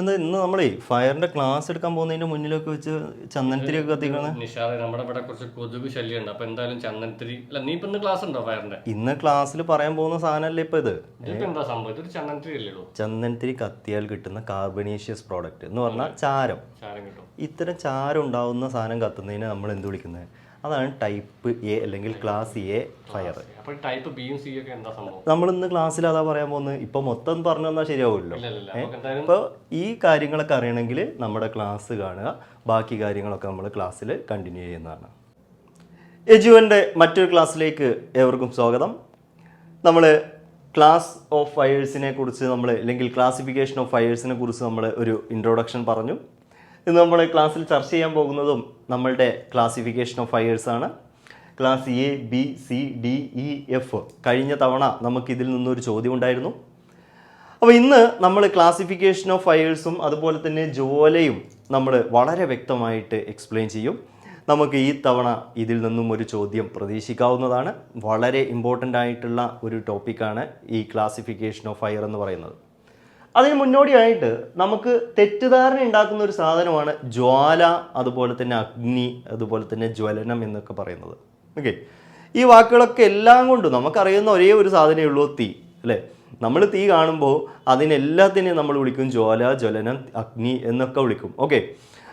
എന്താ ഇന്ന് നമ്മളേ ഫയറിന്റെ ക്ലാസ് എടുക്കാൻ പോകുന്നതിന്റെ മുന്നിലൊക്കെ വെച്ച് ചന്ദനത്തിരി ഒക്കെ കത്തിക്കണ? നിഷാദ് നമ്മുടെ ഇവിടെ കുറച്ച് കൊതുക് ശല്യമുണ്ട്. അപ്പൊ എന്തായാലും ചന്ദനത്തിരി അല്ല നീ ഇപ്പൊ ക്ലാസ് ഉണ്ടോ ഫയറിന്റെ? ഇന്ന് ക്ലാസ്സിൽ പറയാൻ പോകുന്ന സാധനമല്ലേ ഇപ്പൊ ഇത്? എന്താ സംഭവം? ചന്ദനത്തിരി അല്ലേ ചന്ദനത്തിരി കത്തിയാൽ കിട്ടുന്ന കാർബണീഷ്യസ് പ്രോഡക്റ്റ് എന്ന് പറഞ്ഞാൽ ചാരം. ചാരം കിട്ടും. ഇത്തരം ചാരം ഉണ്ടാവുന്ന സാധനം കത്തുന്നതിനെ നമ്മൾ എന്ത് വിളിക്കുന്നത്? അതാണ് ടൈപ്പ് എ അല്ലെങ്കിൽ ക്ലാസ് എ ഫയർ ടൈപ്പ് ബിയും സി ഒക്കെ എന്താ സംഭവം? നമ്മൾ ഇന്ന് ക്ലാസ്സിൽ അതാ പറയാൻ പോകുന്നത് ഇപ്പൊ മൊത്തം പറഞ്ഞു തന്നാൽ ശരിയാവുമല്ലോ അപ്പോൾ ഈ കാര്യങ്ങളൊക്കെ അറിയണമെങ്കിൽ നമ്മുടെ ക്ലാസ് കാണുക. ബാക്കി കാര്യങ്ങളൊക്കെ നമ്മൾ ക്ലാസ്സിൽ കണ്ടിന്യൂ ചെയ്യുന്നതാണ്. എജുവന്റെ മറ്റൊരു ക്ലാസ്സിലേക്ക് ഏവർക്കും സ്വാഗതം. നമ്മൾ ക്ലാസ് ഓഫ് ഫയേഴ്സിനെ കുറിച്ച് നമ്മൾ അല്ലെങ്കിൽ ക്ലാസിഫിക്കേഷൻ ഓഫ് ഫയേഴ്സിനെ കുറിച്ച് നമ്മൾ ഒരു ഇൻട്രൊഡക്ഷൻ പറഞ്ഞു. ഇന്ന് നമ്മൾ ക്ലാസ്സിൽ ചർച്ച ചെയ്യാൻ പോകുന്നതും നമ്മളുടെ ക്ലാസിഫിക്കേഷൻ ഓഫ് ഫയേഴ്സ് ആണ്. Class A B C D E F കഴിഞ്ഞ തവണ നമുക്ക് ഇതിൽ നിന്നൊരു ചോദ്യം ഉണ്ടായിരുന്നു അപ്പോൾ ഇന്ന് നമ്മൾ ക്ലാസിഫിക്കേഷൻ ഓഫ് ഫയേഴ്സും അതുപോലെ തന്നെ ജോലയും നമ്മൾ വളരെ വ്യക്തമായിട്ട് എക്സ്പ്ലെയിൻ ചെയ്യും. നമുക്ക് ഈ തവണ ഇതിൽ നിന്നും ഒരു ചോദ്യം പ്രതീക്ഷിക്കാവുന്നതാണ്. വളരെ ഇമ്പോർട്ടന്റ് ആയിട്ടുള്ള ഒരു ടോപ്പിക്കാണ് ഈ ക്ലാസിഫിക്കേഷൻ ഓഫ് ഫയർ എന്ന് പറയുന്നത്. അതിന് മുന്നോടിയായിട്ട് നമുക്ക് തെറ്റിദ്ധാരണ ഉണ്ടാക്കുന്ന ഒരു സാധനമാണ് ജ്വാല അതുപോലെ തന്നെ അഗ്നി അതുപോലെ തന്നെ ജ്വലനം എന്നൊക്കെ പറയുന്നത്. ഓക്കെ ഈ വാക്കുകളൊക്കെ എല്ലാം കൊണ്ടും നമുക്കറിയുന്ന ഒരേ ഒരു സാധനമേ ഉള്ളൂ തീ അല്ലേ? നമ്മൾ തീ കാണുമ്പോൾ അതിനെല്ലാത്തിനെയും നമ്മൾ വിളിക്കും ജ്വാല ജ്വലനം അഗ്നി എന്നൊക്കെ വിളിക്കും. ഓക്കെ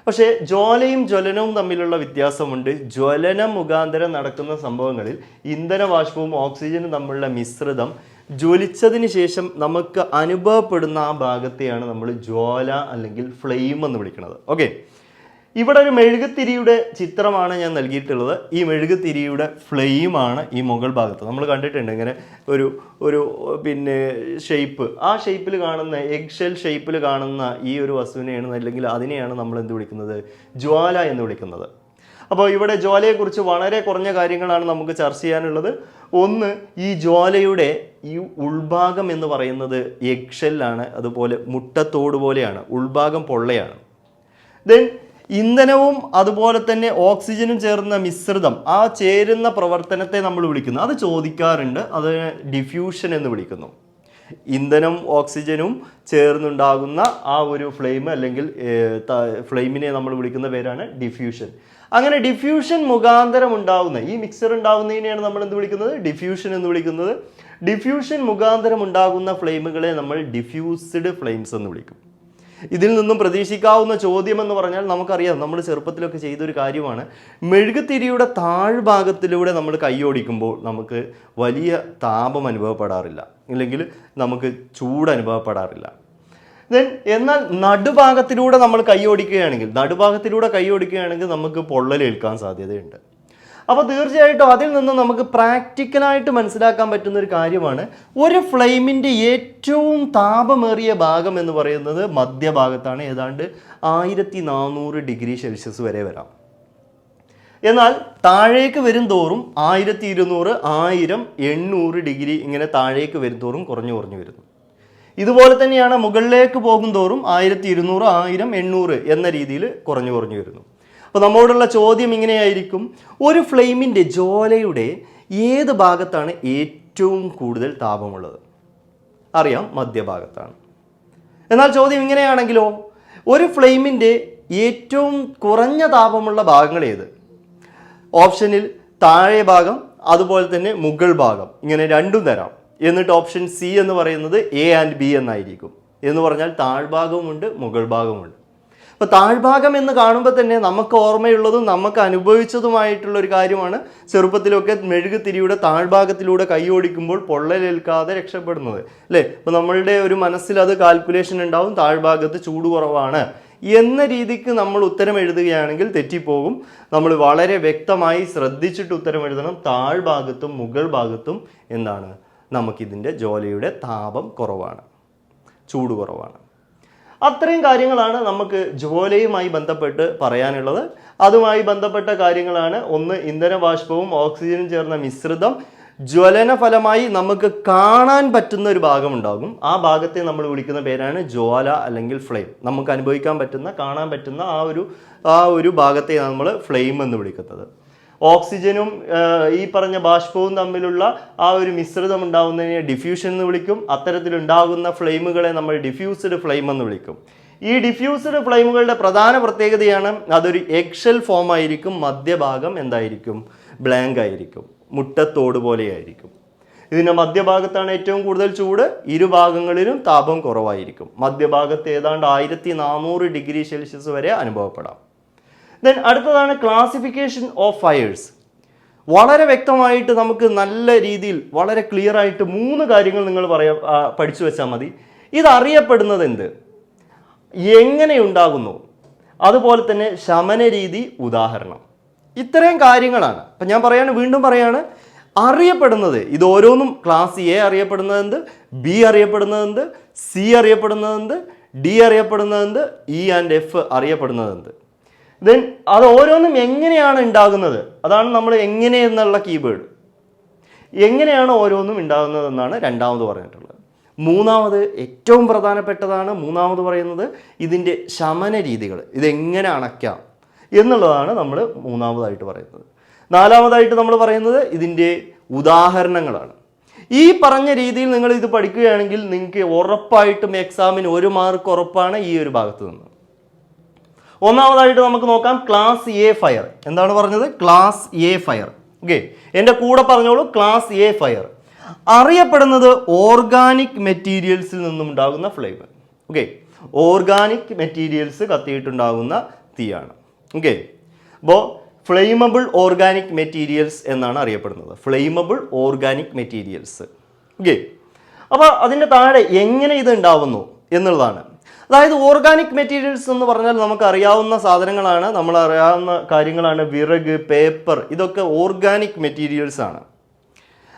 പക്ഷേ ജ്വാലയും ജ്വലനവും തമ്മിലുള്ള വ്യത്യാസമുണ്ട്. ജ്വലനം മുഖാന്തരം നടക്കുന്ന സംഭവങ്ങളിൽ ഇന്ധനവാഷ്പവും ഓക്സിജനും തമ്മിലുള്ള മിശ്രിതം ജ്വലിച്ചതിന് ശേഷം നമുക്ക് അനുഭവപ്പെടുന്ന ആ ഭാഗത്തെയാണ് നമ്മൾ ജ്വാല അല്ലെങ്കിൽ ഫ്ലെയിം എന്ന് വിളിക്കുന്നത്. ഓക്കെ ഇവിടെ ഒരു മെഴുകുതിരിയുടെ ചിത്രമാണ് ഞാൻ നൽകിയിട്ടുള്ളത്. ഈ മെഴുകുതിരിയുടെ ഫ്ലെയിമാണ് ഈ മുകൾ ഭാഗത്ത്. നമ്മൾ കണ്ടിട്ടുണ്ട് ഇങ്ങനെ ഒരു ഒരു പിന്നെ ഷേപ്പ് ആ ഷേപ്പിൽ കാണുന്ന എഗ് ഷെൽ ഷേപ്പിൽ കാണുന്ന ഈ ഒരു വസ്തുവിനെയാണ് അല്ലെങ്കിൽ അതിനെയാണ് നമ്മൾ എന്ത് വിളിക്കുന്നത്? ജ്വാല എന്ന് വിളിക്കുന്നത്. അപ്പോൾ ഇവിടെ ജ്വാലയെക്കുറിച്ച് വളരെ കുറഞ്ഞ കാര്യങ്ങളാണ് നമുക്ക് ചർച്ച ചെയ്യാനുള്ളത്. ഒന്ന് ഈ ജ്വാലയുടെ ഈ ഉൾഭാഗം എന്ന് പറയുന്നത് എക്ഷെല്ലാണ് അതുപോലെ മുട്ടത്തോട് പോലെയാണ് ഉൾഭാഗം പൊള്ളയാണ്. ദെൻ ഇന്ധനവും അതുപോലെ തന്നെ ഓക്സിജനും ചേർന്ന മിശ്രിതം ആ ചേരുന്ന പ്രവർത്തനത്തെ നമ്മൾ വിളിക്കുന്നു. അത് ചോദിക്കാറുണ്ട് അത് ഡിഫ്യൂഷൻ എന്ന് വിളിക്കുന്നു. ഇന്ധനം ഓക്സിജനും ചേർന്നുണ്ടാകുന്ന ആ ഒരു ഫ്ലെയിം അല്ലെങ്കിൽ ഫ്ലെയിമിനെ നമ്മൾ വിളിക്കുന്ന പേരാണ് ഡിഫ്യൂഷൻ അങ്ങനെ ഡിഫ്യൂഷൻ മുഖാന്തരം ഉണ്ടാവുന്ന ഈ മിക്സർ ഉണ്ടാവുന്നതിനെയാണ് നമ്മൾ എന്ത് വിളിക്കുന്നത്? ഡിഫ്യൂഷൻ എന്ന് വിളിക്കുന്നത്. ഡിഫ്യൂഷൻ മുഖാന്തരം ഉണ്ടാകുന്ന ഫ്ലെയിമുകളെ നമ്മൾ ഡിഫ്യൂസ്ഡ് ഫ്ലെയിംസ് എന്ന് വിളിക്കും. ഇതിൽ നിന്നും പ്രതീക്ഷിക്കാവുന്ന ചോദ്യം എന്ന് പറഞ്ഞാൽ നമുക്കറിയാം നമ്മൾ ചെറുപ്പത്തിലൊക്കെ ചെയ്തൊരു കാര്യമാണ്. മെഴുകുതിരിയുടെ താഴ്ഭാഗത്തിലൂടെ നമ്മൾ കൈയോടിക്കുമ്പോൾ നമുക്ക് വലിയ താപം അനുഭവപ്പെടാറില്ല. അല്ലെങ്കിൽ നമുക്ക് ചൂട് അനുഭവപ്പെടാറില്ല. ദെൻ എന്നാൽ നടുഭാഗത്തിലൂടെ നമ്മൾ കൈയോടിക്കുകയാണെങ്കിൽ നടുഭാഗത്തിലൂടെ കൈയോടിക്കുകയാണെങ്കിൽ നമുക്ക് പൊള്ളലേൽക്കാൻ സാധ്യതയുണ്ട്. അപ്പോൾ തീർച്ചയായിട്ടും അതിൽ നിന്ന് നമുക്ക് പ്രാക്ടിക്കലായിട്ട് മനസ്സിലാക്കാൻ പറ്റുന്ന ഒരു കാര്യമാണ് ഒരു ഫ്ലെയിമിന്റെ ഏറ്റവും താപമേറിയ ഭാഗം എന്ന് പറയുന്നത് മധ്യഭാഗത്താണ്. ഏതാണ്ട് ആയിരത്തി നാനൂറ് ഡിഗ്രി സെൽഷ്യസ് വരെ വരാം. എന്നാൽ താഴേക്ക് വരും തോറും ആയിരത്തി ഇരുന്നൂറ് ആയിരം എണ്ണൂറ് ഡിഗ്രി ഇങ്ങനെ താഴേക്ക് വരും തോറും കുറഞ്ഞു കുറഞ്ഞു വരുന്നു. ഇതുപോലെ തന്നെയാണ് മുകളിലേക്ക് പോകും തോറും ആയിരത്തി ഇരുന്നൂറ് ആയിരം എണ്ണൂറ് എന്ന രീതിയിൽ കുറഞ്ഞു കുറഞ്ഞു വരുന്നു. അപ്പോൾ നമ്മോടുള്ള ചോദ്യം ഇങ്ങനെയായിരിക്കും. ഒരു ഫ്ലെയിമിന്റെ ജോലയുടെ ഏത് ഭാഗത്താണ് ഏറ്റവും കൂടുതൽ താപമുള്ളത്? അറിയാം മധ്യഭാഗത്താണ്. എന്നാൽ ചോദ്യം ഇങ്ങനെയാണെങ്കിലോ ഒരു ഫ്ലെയിമിന്റെ ഏറ്റവും കുറഞ്ഞ താപമുള്ള ഭാഗങ്ങൾ ഏത്? ഓപ്ഷനിൽ താഴെ ഭാഗം അതുപോലെ തന്നെ മുകൾ ഭാഗം ഇങ്ങനെ രണ്ടും തരാം. എന്നിട്ട് ഓപ്ഷൻ സി എന്ന് പറയുന്നത് എ ആൻഡ് ബി എന്നായിരിക്കും. എന്ന് പറഞ്ഞാൽ താഴ്ഭാഗവുമുണ്ട് മുകൾ ഭാഗവുമുണ്ട് അപ്പോൾ താഴ്ഭാഗം എന്ന് കാണുമ്പോൾ തന്നെ നമുക്ക് ഓർമ്മയുള്ളതും നമുക്ക് അനുഭവിച്ചതുമായിട്ടുള്ള ഒരു കാര്യമാണ് ചെറുപ്പത്തിലൊക്കെ മെഴുകുതിരിയുടെ താഴ്ഭാഗത്തിലൂടെ കൈയോടിക്കുമ്പോൾ പൊള്ളലേൽക്കാതെ രക്ഷപ്പെടുന്നത്. അല്ലേ? അപ്പോൾ നമ്മളുടെ ഒരു മനസ്സിൽ അത് കാൽക്കുലേഷൻ ഉണ്ടാവും താഴ്ഭാഗത്ത് ചൂട് കുറവാണ് എന്ന രീതിക്ക് നമ്മൾ ഉത്തരം എഴുതുകയാണെങ്കിൽ തെറ്റിപ്പോകും. നമ്മൾ വളരെ വ്യക്തമായി ശ്രദ്ധിച്ചിട്ട് ഉത്തരം എഴുതണം താഴ്ഭാഗത്തും മുകൾ ഭാഗത്തും എന്താണ് നമുക്കിതിന്റെ ജോലിയുടെ താപം കുറവാണ് ചൂട് കുറവാണ്. അത്രയും കാര്യങ്ങളാണ് നമുക്ക് ജോലിയുമായി ബന്ധപ്പെട്ട് പറയാനുള്ളത്. അതുമായി ബന്ധപ്പെട്ട കാര്യങ്ങളാണ്. ഒന്ന് ഇന്ധനബാഷ്പവും ഓക്സിജനും ചേർന്ന മിശ്രിതം ജ്വലന ഫലമായി നമുക്ക് കാണാൻ പറ്റുന്ന ഒരു ഭാഗം ഉണ്ടാകും ആ ഭാഗത്തെ നമ്മൾ വിളിക്കുന്ന പേരാണ് ജ്വാല അല്ലെങ്കിൽ ഫ്ലെയിം. നമുക്ക് അനുഭവിക്കാൻ പറ്റുന്ന കാണാൻ പറ്റുന്ന ആ ഒരു ആ ഒരു ഭാഗത്തെ നമ്മൾ ഫ്ലെയിം എന്ന് വിളിക്കുന്നത്. ഓക്സിജനും ഈ പറഞ്ഞ ബാഷ്പവും തമ്മിലുള്ള ആ ഒരു മിശ്രിതം ഉണ്ടാകുന്നതിനെ ഡിഫ്യൂഷൻ എന്ന് വിളിക്കും. അത്തരത്തിലുണ്ടാകുന്ന ഫ്ലെയിമുകളെ നമ്മൾ ഡിഫ്യൂസ്ഡ് ഫ്ലെയിം എന്ന് വിളിക്കും. ഈ ഡിഫ്യൂസ്ഡ് ഫ്ലെയിമുകളുടെ പ്രധാന പ്രത്യേകതയാണ് അതൊരു എക്സൽ ഫോം ആയിരിക്കും മധ്യഭാഗം എന്തായിരിക്കും? ബ്ലാങ്ക് ആയിരിക്കും മുട്ടത്തോട് പോലെയായിരിക്കും ഇതിന്റെ മധ്യഭാഗത്താണ് ഏറ്റവും കൂടുതൽ ചൂട് ഇരുഭാഗങ്ങളിലും താപം കുറവായിരിക്കും. മധ്യഭാഗത്ത് ഏതാണ്ട് ആയിരത്തി നാനൂറ് ഡിഗ്രി സെൽഷ്യസ് വരെ അനുഭവപ്പെടാം. ദെൻ അടുത്തതാണ് ക്ലാസിഫിക്കേഷൻ ഓഫ് ഫയേഴ്സ് വളരെ വ്യക്തമായിട്ട് നമുക്ക് നല്ല രീതിയിൽ വളരെ ക്ലിയർ ആയിട്ട് മൂന്ന് കാര്യങ്ങൾ നിങ്ങൾ പറയാ പഠിച്ചു വെച്ചാൽ മതി. ഇതറിയപ്പെടുന്നത് എന്ത്? എങ്ങനെ ഉണ്ടാകുന്നു? അതുപോലെ തന്നെ ശമന രീതി ഉദാഹരണം. ഇത്രയും കാര്യങ്ങളാണ്. അപ്പം ഞാൻ പറയാണ് വീണ്ടും പറയാണ് അറിയപ്പെടുന്നത് ഇത് ഓരോന്നും ക്ലാസ് എ അറിയപ്പെടുന്നതെന്ത് ബി അറിയപ്പെടുന്നതെന്ത് സി അറിയപ്പെടുന്നതെന്ത് ഡി അറിയപ്പെടുന്നതെന്ത് ഇ ആൻഡ് എഫ് അറിയപ്പെടുന്നതെന്ത് ദെൻ അത് ഓരോന്നും എങ്ങനെയാണ് ഉണ്ടാകുന്നത്? അതാണ് നമ്മൾ എങ്ങനെ എന്നുള്ള കീബേർഡ് എങ്ങനെയാണ് ഓരോന്നും ഉണ്ടാകുന്നതെന്നാണ് രണ്ടാമത് പറഞ്ഞിട്ടുള്ളത്. മൂന്നാമത് ഏറ്റവും പ്രധാനപ്പെട്ടതാണ് മൂന്നാമത് പറയുന്നത് ഇതിന്റെ ശമന രീതികൾ ഇതെങ്ങനെ അണയ്ക്കാം എന്നുള്ളതാണ് നമ്മൾ മൂന്നാമതായിട്ട് പറയുന്നത്. നാലാമതായിട്ട് നമ്മൾ പറയുന്നത് ഇതിന്റെ ഉദാഹരണങ്ങളാണ്. ഈ പറഞ്ഞ രീതിയിൽ നിങ്ങൾ ഇത് പഠിക്കുകയാണെങ്കിൽ നിങ്ങൾക്ക് ഉറപ്പായിട്ടും എക്സാമിന് ഒരു മാർക്ക് ഉറപ്പാണ് ഈ ഒരു ഭാഗത്ത് നിന്ന്. ഒന്നാമതായിട്ട് നമുക്ക് നോക്കാം ക്ലാസ് എ ഫയർ എന്താണ് പറഞ്ഞത്? ക്ലാസ് എ ഫയർ ഓക്കെ എന്റെ കൂടെ പറഞ്ഞോളൂ ക്ലാസ് എ ഫയർ അറിയപ്പെടുന്നത് ഓർഗാനിക് മെറ്റീരിയൽസിൽ നിന്നും ഉണ്ടാകുന്ന ഫ്ലെയിം ഓക്കെ ഓർഗാനിക് മെറ്റീരിയൽസ് കത്തിയിട്ടുണ്ടാകുന്ന തീയാണ്. ഓക്കെ അപ്പോൾ ഫ്ലെയിമബിൾ ഓർഗാനിക് മെറ്റീരിയൽസ് എന്നാണ് അറിയപ്പെടുന്നത്. ഫ്ലെയിമബിൾ ഓർഗാനിക് മെറ്റീരിയൽസ് ഓക്കെ അപ്പോൾ അതിന്റെ താഴെ എങ്ങനെ ഇത് ഉണ്ടാവുന്നു എന്നുള്ളതാണ്. അതായത് ഓർഗാനിക് മെറ്റീരിയൽസ് എന്ന് പറഞ്ഞാൽ നമുക്ക് അറിയാവുന്ന സാധനങ്ങളാണ് നമ്മൾ അറിയാവുന്ന കാര്യങ്ങളാണ് വിറക് പേപ്പർ ഇതൊക്കെ ഓർഗാനിക് മെറ്റീരിയൽസ് ആണ്.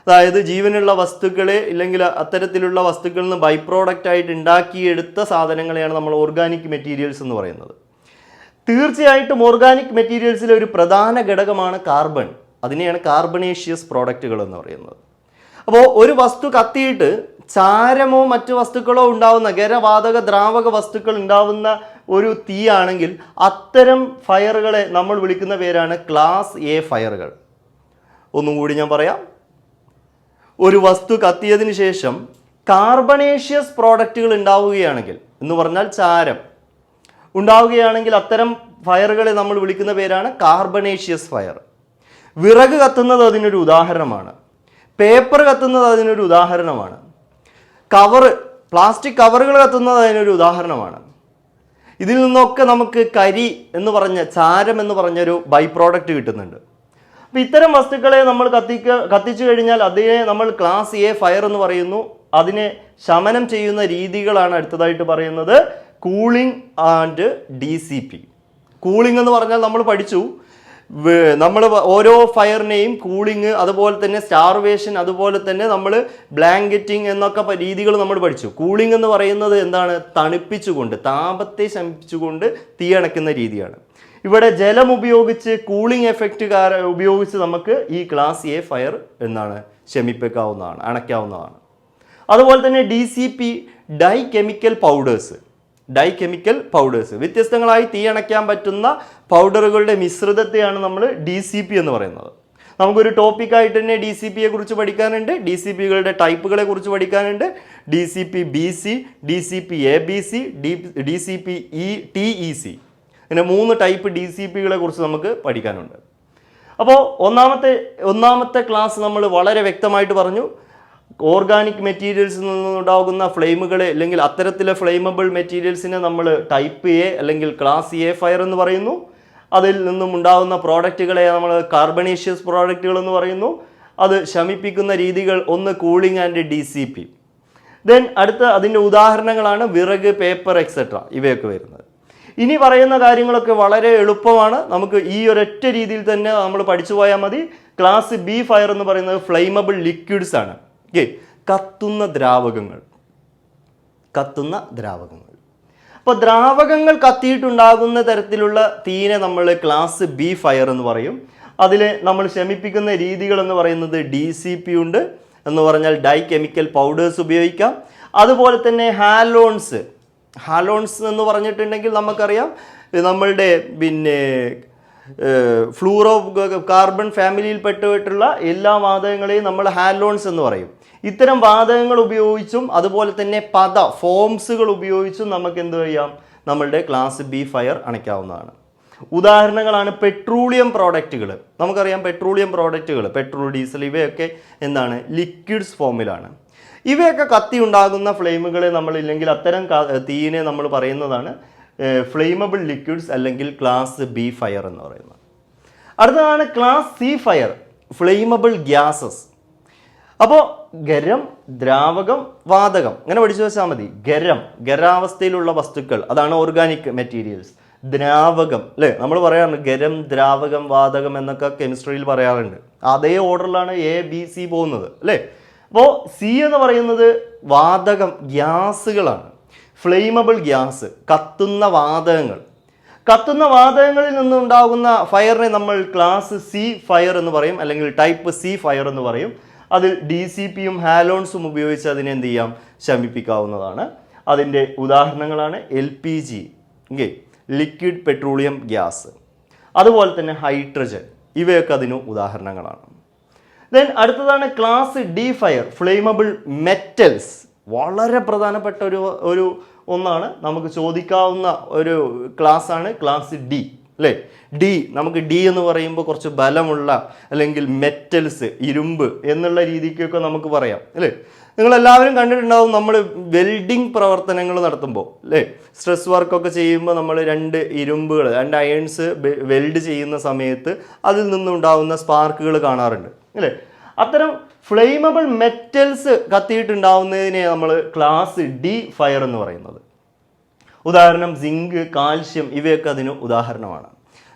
അതായത് ജീവനുള്ള വസ്തുക്കളെ ഇല്ലെങ്കിൽ അത്തരത്തിലുള്ള വസ്തുക്കളിൽ നിന്ന് ബൈ പ്രോഡക്റ്റ് ആയിട്ട് ഉണ്ടാക്കിയെടുത്ത സാധനങ്ങളെയാണ് നമ്മൾ ഓർഗാനിക് മെറ്റീരിയൽസ് എന്ന് പറയുന്നത്. തീർച്ചയായിട്ടും ഓർഗാനിക് മെറ്റീരിയൽസിലെ ഒരു പ്രധാന ഘടകമാണ് കാർബൺ. അതിനെയാണ് കാർബണേഷ്യസ് പ്രോഡക്റ്റുകൾ എന്ന് പറയുന്നത്. അപ്പോൾ ഒരു വസ്തു കത്തിയിട്ട് ചാരമോ മറ്റു വസ്തുക്കളോ ഉണ്ടാവുന്ന ഖരവാതക ദ്രാവക വസ്തുക്കൾ ഉണ്ടാവുന്ന ഒരു തീയാണെങ്കിൽ അത്തരം ഫയറുകളെ നമ്മൾ വിളിക്കുന്ന പേരാണ് ക്ലാസ് എ ഫയറുകൾ. ഒന്നുകൂടി ഞാൻ പറയാം. ഒരു വസ്തു കത്തിയതിന് ശേഷം കാർബണേഷ്യസ് പ്രോഡക്റ്റുകൾ ഉണ്ടാവുകയാണെങ്കിൽ എന്ന് പറഞ്ഞാൽ ചാരം ഉണ്ടാവുകയാണെങ്കിൽ അത്തരം ഫയറുകളെ നമ്മൾ വിളിക്കുന്ന പേരാണ് കാർബണേഷ്യസ് ഫയർ വിറക് കത്തുന്നത് അതിനൊരു ഉദാഹരണമാണ്. പേപ്പർ കത്തുന്നത് അതിനൊരു ഉദാഹരണമാണ്. കവറ് പ്ലാസ്റ്റിക് കവറുകൾ കത്തുന്നത് അതിനൊരു ഉദാഹരണമാണ്. ഇതിൽ നിന്നൊക്കെ നമുക്ക് കരി എന്ന് പറഞ്ഞ ചാരം എന്ന് പറഞ്ഞൊരു ബൈ പ്രോഡക്റ്റ് കിട്ടുന്നുണ്ട്. അപ്പോൾ ഇത്തരം വസ്തുക്കളെ നമ്മൾ കത്തിക്ക കത്തിച്ചു കഴിഞ്ഞാൽ അതിനെ നമ്മൾ ക്ലാസ് എ ഫയർ എന്ന് പറയുന്നു. അതിനെ ശമനം ചെയ്യുന്ന രീതികളാണ് അടുത്തതായിട്ട് പറയുന്നത്. Cooling and D C P cooling എന്ന് പറഞ്ഞാൽ നമ്മൾ പഠിച്ചു. നമ്മൾ ഓരോ ഫയറിനെയും കൂളിംഗ് അതുപോലെ തന്നെ സ്റ്റാർവേഷൻ അതുപോലെ തന്നെ നമ്മൾ ബ്ലാങ്കറ്റിംഗ് എന്നൊക്കെ രീതികൾ നമ്മൾ പഠിച്ചു. കൂളിംഗ് എന്ന് പറയുന്നത് എന്താണ്? തണുപ്പിച്ചുകൊണ്ട് താപത്തെ ശമിപ്പിച്ചുകൊണ്ട് തീയണക്കുന്ന രീതിയാണ്. ഇവിടെ ജലം ഉപയോഗിച്ച് കൂളിംഗ് എഫക്റ്റ് കാര ഉപയോഗിച്ച് നമുക്ക് ഈ ക്ലാസ് എ ഫയർ എന്നാണ് ശമിപ്പിക്കാവുന്നതാണ് അണയ്ക്കാവുന്നതാണ്. അതുപോലെ തന്നെ D C P dry chemical powders. Dry chemical powders. വ്യത്യസ്തങ്ങളായി തീ അണയ്ക്കാൻ പറ്റുന്ന പൗഡറുകളുടെ മിശ്രിതത്തെയാണ് നമ്മൾ ഡി സി പി എന്ന് പറയുന്നത്. നമുക്കൊരു ടോപ്പിക്കായിട്ട് തന്നെ ഡി സി പിയെ കുറിച്ച് പഠിക്കാനുണ്ട്. ഡി സി പികളുടെ ടൈപ്പുകളെ കുറിച്ച് പഠിക്കാനുണ്ട്. D C P B C D C P A B C D D C P E T E C ഇങ്ങനെ മൂന്ന് ടൈപ്പ് ഡി സി പികളെ കുറിച്ച് നമുക്ക് പഠിക്കാനുണ്ട്. അപ്പോൾ ഒന്നാമത്തെ ഒന്നാമത്തെ ക്ലാസ് നമ്മൾ വളരെ വ്യക്തമായിട്ട് പറഞ്ഞു. ഓർഗാനിക് മെറ്റീരിയൽസിൽ നിന്നുണ്ടാകുന്ന ഫ്ലെയിമുകളെ അല്ലെങ്കിൽ അത്തരത്തിലെ ഫ്ലെയിമബിൾ മെറ്റീരിയൽസിനെ നമ്മൾ ടൈപ്പ് എ അല്ലെങ്കിൽ ക്ലാസ് എ ഫയർ എന്ന് പറയുന്നു. അതിൽ നിന്നും ഉണ്ടാകുന്ന പ്രോഡക്റ്റുകളെ നമ്മൾ കാർബണേഷ്യസ് പ്രോഡക്റ്റുകൾ എന്ന് പറയുന്നു. അത് ശമിപ്പിക്കുന്ന രീതികൾ ഒന്ന് cooling and D C P. Then അടുത്ത അതിന്റെ ഉദാഹരണങ്ങളാണ് വിറക് പേപ്പർ എക്സെട്ര ഇവയൊക്കെ വരുന്നത്. ഇനി പറയുന്ന കാര്യങ്ങളൊക്കെ വളരെ എളുപ്പമാണ്. നമുക്ക് ഈ ഒരൊറ്റ രീതിയിൽ തന്നെ നമ്മൾ പഠിച്ചു പോയാൽ മതി. ക്ലാസ് ബി ഫയർ എന്ന് പറയുന്നത് ഫ്ലെയിമബിൾ ലിക്വിഡ്സ് ആണ്. ഓക്കെ കത്തുന്ന ദ്രാവകങ്ങൾ. കത്തുന്ന ദ്രാവകങ്ങൾ. അപ്പോൾ ദ്രാവകങ്ങൾ കത്തിയിട്ടുണ്ടാകുന്ന തരത്തിലുള്ള തീനെ നമ്മൾ ക്ലാസ് ബി ഫയർ എന്ന് പറയും. അതിൽ നമ്മൾ ശമിപ്പിക്കുന്ന രീതികൾ എന്ന് പറയുന്നത് ഡി സി പി ഉണ്ട്. എന്ന് പറഞ്ഞാൽ ഡൈ കെമിക്കൽ പൗഡേഴ്സ് ഉപയോഗിക്കാം. അതുപോലെ തന്നെ ഹാലോൺസ്. ഹാലോൺസ് എന്ന് പറഞ്ഞിട്ടുണ്ടെങ്കിൽ നമുക്കറിയാം നമ്മളുടെ പിന്നെ ഫ്ലൂറോ കാർബൺ ഫാമിലിയിൽ പെട്ടുപോയിട്ടുള്ള എല്ലാ വാതകങ്ങളെയും നമ്മൾ ഹാലോൺസ് എന്ന് പറയും. ഇത്തരം വാതകങ്ങൾ ഉപയോഗിച്ചും അതുപോലെ തന്നെ പദ ഫോംസുകൾ ഉപയോഗിച്ചും നമുക്ക് എന്ത് ചെയ്യാം? നമ്മളുടെ ക്ലാസ് ബി ഫയർ അണയ്ക്കാവുന്നതാണ്. ഉദാഹരണങ്ങളാണ് പെട്രോളിയം പ്രോഡക്റ്റുകൾ നമുക്കറിയാം പെട്രോളിയം പ്രോഡക്റ്റുകൾ പെട്രോൾ ഡീസൽ ഇവയൊക്കെ എന്താണ്? ലിക്വിഡ്സ് ഫോമിലാണ് ഇവയൊക്കെ കത്തി ഉണ്ടാകുന്ന ഫ്ലെയിമുകളെ നമ്മൾ ഇല്ലെങ്കിൽ അത്തരം തീയിനെ നമ്മൾ പറയുന്നതാണ് ഫ്ലെയിമബിൾ ലിക്വിഡ്സ് അല്ലെങ്കിൽ ക്ലാസ് ബി ഫയർ എന്ന് പറയുന്നത്. അടുത്തതാണ് class C fire flammable gases അപ്പോൾ ഗരം ദ്രാവകം വാതകം. അങ്ങനെ പഠിച്ചു വെച്ചാൽ മതി. ഗരം ഗരാവസ്ഥയിലുള്ള വസ്തുക്കൾ. അതാണ് ഓർഗാനിക് മെറ്റീരിയൽസ് ദ്രാവകം അല്ലേ? നമ്മൾ പറയാറുണ്ട് ഗരം ദ്രാവകം വാതകം എന്നൊക്കെ കെമിസ്ട്രിയിൽ പറയാറുണ്ട്. അതേ ഓർഡറിലാണ് എ ബി സി പോകുന്നത് അല്ലേ? അപ്പോൾ സി എന്ന് പറയുന്നത് വാതകം ഗ്യാസുകളാണ്. ഫ്ലെയിമബിൾ ഗ്യാസ് കത്തുന്ന വാതകങ്ങൾ. കത്തുന്ന വാതകങ്ങളിൽ നിന്നുണ്ടാകുന്ന ഫയറിനെ നമ്മൾ ക്ലാസ് സി ഫയർ എന്ന് പറയും അല്ലെങ്കിൽ ടൈപ്പ് സി ഫയർ എന്ന് പറയും. അതിൽ ഡി സി പിയും ഹാലോൺസും ഉപയോഗിച്ച് അതിനെ എന്ത് ചെയ്യാം? ശമിപ്പിക്കാവുന്നതാണ്. അതിന്റെ ഉദാഹരണങ്ങളാണ് L P G okay liquid petroleum gas അതുപോലെ തന്നെ ഹൈഡ്രജൻ ഇവയൊക്കെ അതിന് ഉദാഹരണങ്ങളാണ്. ദെൻ അടുത്തതാണ് class D fire flammable metals വളരെ പ്രധാനപ്പെട്ട ഒരു ഒരു ഒന്നാണ്. നമുക്ക് ചോദിക്കാവുന്ന ഒരു ക്ലാസ്സാണ് ക്ലാസ് ഡി അല്ലേ? ഡി നമുക്ക് ഡി എന്ന് പറയുമ്പോൾ കുറച്ച് ബലമുള്ള അല്ലെങ്കിൽ മെറ്റൽസ് ഇരുമ്പ് എന്നുള്ള രീതിക്കൊക്കെ നമുക്ക് പറയാം അല്ലേ? നിങ്ങളെല്ലാവരും കണ്ടിട്ടുണ്ടാവും നമ്മൾ വെൽഡിംഗ് പ്രവർത്തനങ്ങൾ നടത്തുമ്പോൾ അല്ലേ? സ്ട്രെസ് വർക്കൊക്കെ ചെയ്യുമ്പോൾ നമ്മൾ രണ്ട് ഇരുമ്പുകൾ രണ്ട് അയൺസ് വെൽഡ് ചെയ്യുന്ന സമയത്ത് അതിൽ നിന്നുണ്ടാവുന്ന സ്പാർക്കുകൾ കാണാറുണ്ട് അല്ലേ? അത്തരം ഫ്ലെയിമബിൾ മെറ്റൽസ് കത്തിയിട്ടുണ്ടാവുന്നതിനെ നമ്മൾ ക്ലാസ് ഡി ഫയർ എന്ന് പറയുന്നത്. ഉദാഹരണം സിങ്ക് കാൽഷ്യം ഇവയൊക്കെ അതിന് ഉദാഹരണമാണ്.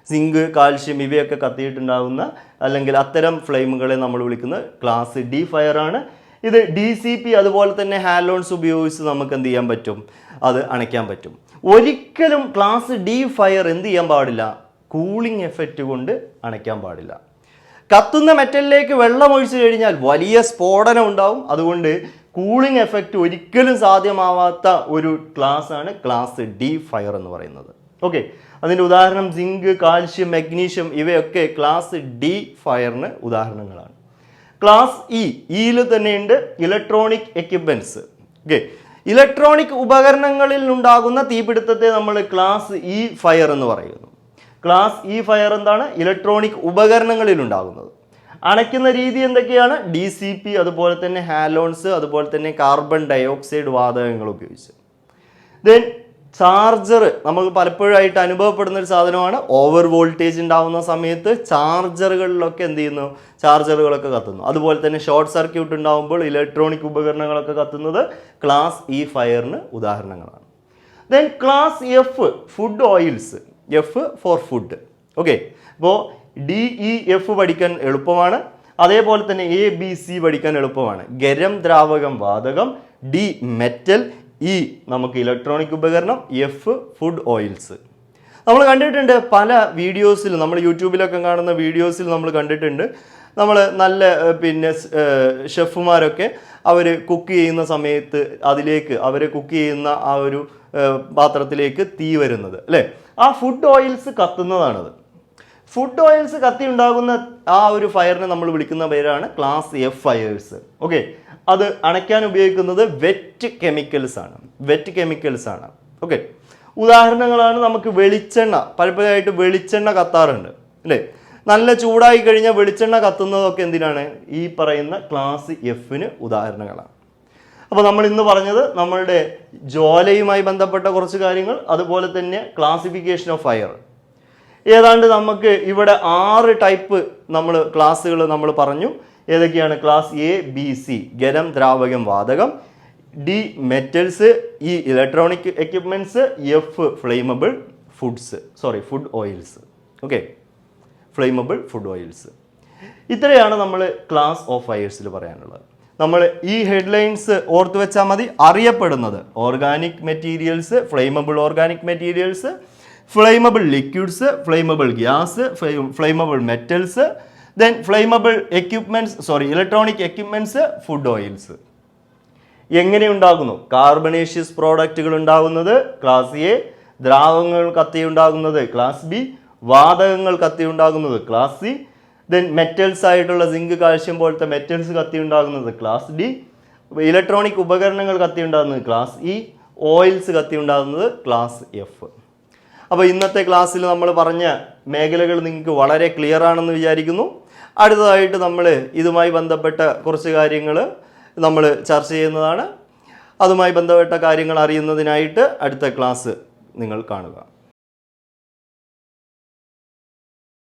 സിങ്ക് കാൽഷ്യം ഇവയൊക്കെ കത്തിയിട്ടുണ്ടാകുന്ന അല്ലെങ്കിൽ അത്തരം ഫ്ലെയിമുകളെ നമ്മൾ വിളിക്കുന്ന ക്ലാസ് ഡി ഫയർ ആണ്. ഇത് ഡി സി പി അതുപോലെ തന്നെ ഹാലോൺസ് ഉപയോഗിച്ച് നമുക്ക് എന്ത് ചെയ്യാൻ പറ്റും? അത് അണയ്ക്കാൻ പറ്റും. ഒരിക്കലും ക്ലാസ് ഡി ഫയർ എന്ത് ചെയ്യാൻ പാടില്ല? കൂളിംഗ് എഫക്റ്റ് കൊണ്ട് അണയ്ക്കാൻ പാടില്ല. കത്തുന്ന മെറ്റലിലേക്ക് വെള്ളം ഒഴിച്ചു കഴിഞ്ഞാൽ വലിയ സ്ഫോടനം ഉണ്ടാവും. അതുകൊണ്ട് കൂളിംഗ് എഫക്റ്റ് ഒരിക്കലും സാധ്യമാവാത്ത ഒരു ക്ലാസ് ആണ് ക്ലാസ് ഡി ഫയർ എന്ന് പറയുന്നത്. ഓക്കെ അതിന്റെ ഉദാഹരണം സിങ്ക് കാൽഷ്യം മഗ്നീഷ്യം ഇവയൊക്കെ ക്ലാസ് ഡി ഫയറിന് ഉദാഹരണങ്ങളാണ്. ക്ലാസ് ഇ ഇയിൽ തന്നെയുണ്ട് ഇലക്ട്രോണിക് എക്യുപ്മെന്റ്സ് ഓക്കെ ഇലക്ട്രോണിക് ഉപകരണങ്ങളിൽ ഉണ്ടാകുന്ന തീപിടുത്തത്തെ നമ്മൾ ക്ലാസ് ഇ ഫയർ എന്ന് പറയുന്നു. ക്ലാസ് ഇ ഫയർ എന്താണ്? ഇലക്ട്രോണിക് ഉപകരണങ്ങളിൽ ഉണ്ടാകുന്നത്. അണയ്ക്കുന്ന രീതി എന്തൊക്കെയാണ്? ഡി സി പി അതുപോലെ തന്നെ ഹാലോൺസ് അതുപോലെ തന്നെ കാർബൺ ഡയോക്സൈഡ് വാതകങ്ങൾ ഉപയോഗിച്ച്. ദെൻ ചാർജർ നമുക്ക് പലപ്പോഴായിട്ട് അനുഭവപ്പെടുന്ന ഒരു സാധനമാണ്. ഓവർ വോൾട്ടേജ് ഉണ്ടാകുന്ന സമയത്ത് ചാർജറുകളിലൊക്കെ എന്ത് ചെയ്യുന്നു? ചാർജറുകളൊക്കെ കത്തുന്നു. അതുപോലെ തന്നെ ഷോർട്ട് സർക്യൂട്ട് ഉണ്ടാകുമ്പോൾ ഇലക്ട്രോണിക് ഉപകരണങ്ങളൊക്കെ കത്തുന്നത് ക്ലാസ് ഇ ഫയറിന് ഉദാഹരണങ്ങളാണ്. Then class F food oils F for food okay അപ്പോൾ ഡി ഇ എഫ് പഠിക്കാൻ എളുപ്പമാണ്. അതേപോലെ തന്നെ എ ബി സി പഠിക്കാൻ എളുപ്പമാണ്. ഗരം ദ്രാവകം വാതകം ഡി മെറ്റൽ ഇ നമുക്ക് ഇലക്ട്രോണിക് ഉപകരണം എഫ് ഫുഡ് ഓയിൽസ് നമ്മൾ കണ്ടിട്ടുണ്ട് പല വീഡിയോസിൽ നമ്മൾ യൂട്യൂബിലൊക്കെ കാണുന്ന വീഡിയോസിൽ നമ്മൾ കണ്ടിട്ടുണ്ട്. നമ്മൾ നല്ല പിന്നെ ഷെഫുമാരൊക്കെ അവർ കുക്ക് ചെയ്യുന്ന സമയത്ത് അതിലേക്ക് അവർ കുക്ക് ചെയ്യുന്ന ആ ഒരു പാത്രത്തിലേക്ക് തീ വരുന്നത് അല്ലേ? ആ ഫുഡ് ഓയിൽസ് കത്തുന്നതാണത്. ഫുഡ് ഓയിൽസ് കത്തി ഉണ്ടാകുന്ന ആ ഒരു ഫയറിനെ നമ്മൾ വിളിക്കുന്ന പേരാണ് ക്ലാസ് എഫ് ഫയേഴ്സ് ഓക്കെ അത് അണയ്ക്കാൻ ഉപയോഗിക്കുന്നത് വെറ്റ് കെമിക്കൽസ് ആണ്. വെറ്റ് കെമിക്കൽസ് ആണ്. ഓക്കെ ഉദാഹരണങ്ങളാണ് നമുക്ക് വെളിച്ചെണ്ണ പലപ്പോഴായിട്ട് വെളിച്ചെണ്ണ കത്താറുണ്ട്. അല്ലേ? നല്ല ചൂടായി കഴിഞ്ഞാൽ വെളിച്ചെണ്ണ കത്തുന്നതൊക്കെ എന്തിനാണ്? ഈ പറയുന്ന ക്ലാസ് എഫിന് ഉദാഹരണങ്ങളാണ്. അപ്പോൾ നമ്മൾ ഇന്ന് പറഞ്ഞത് നമ്മളുടെ ജോലയുമായി ബന്ധപ്പെട്ട കുറച്ച് കാര്യങ്ങൾ അതുപോലെ തന്നെ ക്ലാസിഫിക്കേഷൻ ഓഫ് ഫയർ ഏതാണ്ട് നമുക്ക് ഇവിടെ ആറ് ടൈപ്പ് നമ്മൾ ക്ലാസ്സുകൾ നമ്മൾ പറഞ്ഞു. ഏതൊക്കെയാണ്? ക്ലാസ് എ ബി സി ഗരം ദ്രാവകം വാതകം. D metals E electronic equipments F flammable foods sorry food oils okay flammable food oils ഇത്രയാണ് നമ്മൾ ക്ലാസ് ഓഫ് ഫയേഴ്സിൽ പറയാനുള്ളത്. നമ്മൾ ഈ ഹെഡ്ലൈൻസ് ഓർത്ത് വെച്ചാൽ മതി. അറിയപ്പെടുന്നത്. Organic materials flammable organic materials flammable liquids flammable gas flammable metals then flammable equipments sorry electronic equipments food oils എങ്ങനെ ഉണ്ടാകുന്നു? കാർബണേഷ്യസ് പ്രോഡക്റ്റുകൾ ഉണ്ടാകുന്നത് ക്ലാസ് എ ദ്രാവകങ്ങൾ കത്തി ഉണ്ടാകുന്നത് ക്ലാസ് ബി വാതകങ്ങൾ കത്തി ഉണ്ടാകുന്നത് ക്ലാസ് സി ദെൻ മെറ്റൽസ് ആയിട്ടുള്ള സിങ്ക് കാൽഷ്യം പോലത്തെ മെറ്റൽസ് കത്തി ഉണ്ടാകുന്നത് ക്ലാസ് ഡി ഇലക്ട്രോണിക് ഉപകരണങ്ങൾ കത്തി ഉണ്ടാകുന്നത് ക്ലാസ് ഇ ഓയിൽസ് കത്തി ഉണ്ടാകുന്നത് ക്ലാസ് എഫ് അപ്പോൾ ഇന്നത്തെ ക്ലാസ്സിൽ നമ്മൾ പറഞ്ഞ മേഖലകൾ നിങ്ങൾക്ക് വളരെ ക്ലിയർ ആണെന്ന് വിചാരിക്കുന്നു. അടുത്തതായിട്ട് നമ്മൾ ഇതുമായി ബന്ധപ്പെട്ട കുറച്ച് കാര്യങ്ങൾ നമ്മൾ ചർച്ച ചെയ്യുന്നതാണ്. അതുമായി ബന്ധപ്പെട്ട കാര്യങ്ങൾ അറിയുന്നതിനായിട്ട് അടുത്ത ക്ലാസ് നിങ്ങൾ കാണുക.